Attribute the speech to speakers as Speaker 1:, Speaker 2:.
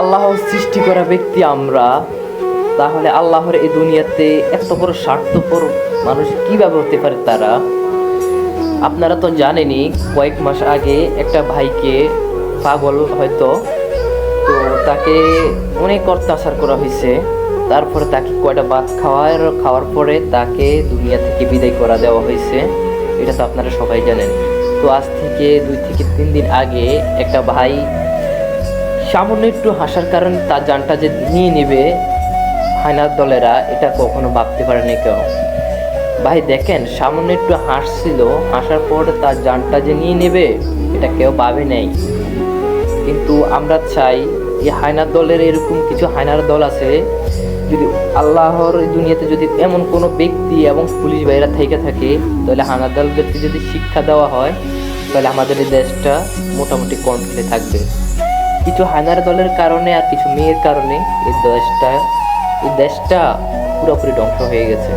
Speaker 1: আল্লাহ সৃষ্টি করা ব্যক্তি আমরা, তাহলে আল্লাহর এই দুনিয়াতে এত বড় স্বার্থপর মানুষ কীভাবে হতে পারে তারা? আপনারা তো জানেনই, কয়েক মাস আগে একটা ভাইকে পাগল হয়তো, তো তাকে অনেক অত্যাচার করা হয়েছে। তারপরে তাকে কয়টা ভাত খাওয়ার খাওয়ার পরে তাকে দুনিয়া থেকে বিদায় করা দেওয়া হয়েছে। এটা তো আপনারা সবাই জানেন। তো আজ থেকে দুই থেকে তিন দিন আগে একটা ভাই সামান্য একটু হাসার কারণে তার জানটা যে নিয়ে নেবে হায়নার দলেরা, এটা কখনো ভাবতে পারেনি কেউ। ভাই, দেখেন সামান্য একটু হাসছিল, হাসার পর তার জানটা যে নিয়ে নেবে, এটা কেউ ভাবে নেই। কিন্তু আমরা চাই এই হায়নার দলের এরকম কিছু হায়নার দল আছে, যদি আল্লাহর দুনিয়াতে যদি এমন কোনো ব্যক্তি এবং পুলিশ ভাইরা থেকে থাকে, তাহলে হায়নার দলদেরকে যদি শিক্ষা দেওয়া হয়, তাহলে আমাদের এই দেশটা মোটামুটি কন্ট্রোলে থাকবে। কিছু হানার দলের কারণে আর কিছু মেয়ের কারণে এই দেশটা এই দেশটা পুরোপুরি ধ্বংস হয়ে গেছে।